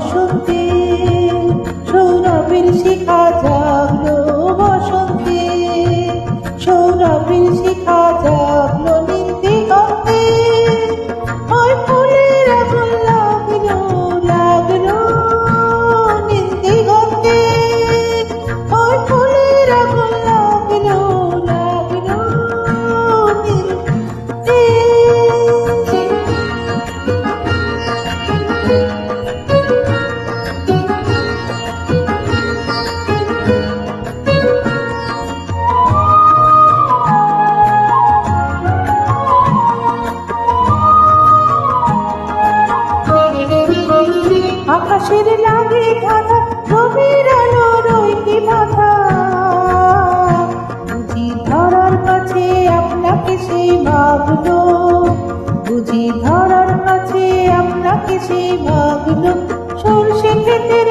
说定。গাছের লাগে আলো মাথা বুঝি ধরার কাছে আপনাকে সে ভাবলো, বুঝি ধরার কাছে আপনাকে সে ভাবলো। সরষে ক্ষেতের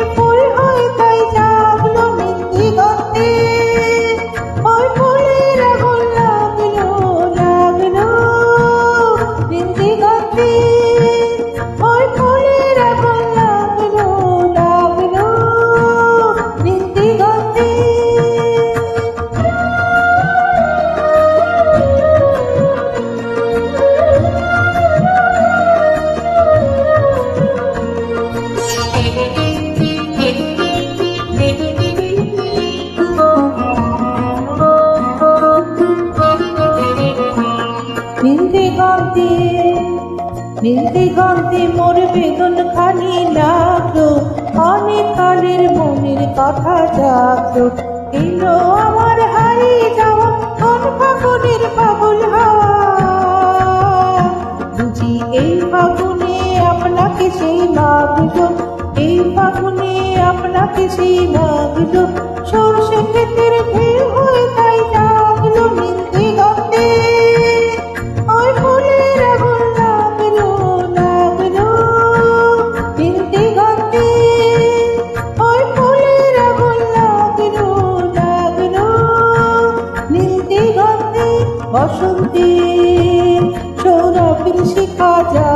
নিন্দি গন্ধে মোর বেদন খানি লাগল। অনেক কালের মনের কথা জাগলো। এলো আমার হারিয়ে যাওয়া কোন ফাগুনের পাগল হাওয়া। বুঝি এই ফাগুনে আপনাকে সেই লাগল, এই ফাগুনে আপনাকে সেই লাগল। সরষে ক্ষেতের ঢেউ বসন্তে সৌরভের শিখা জাগলো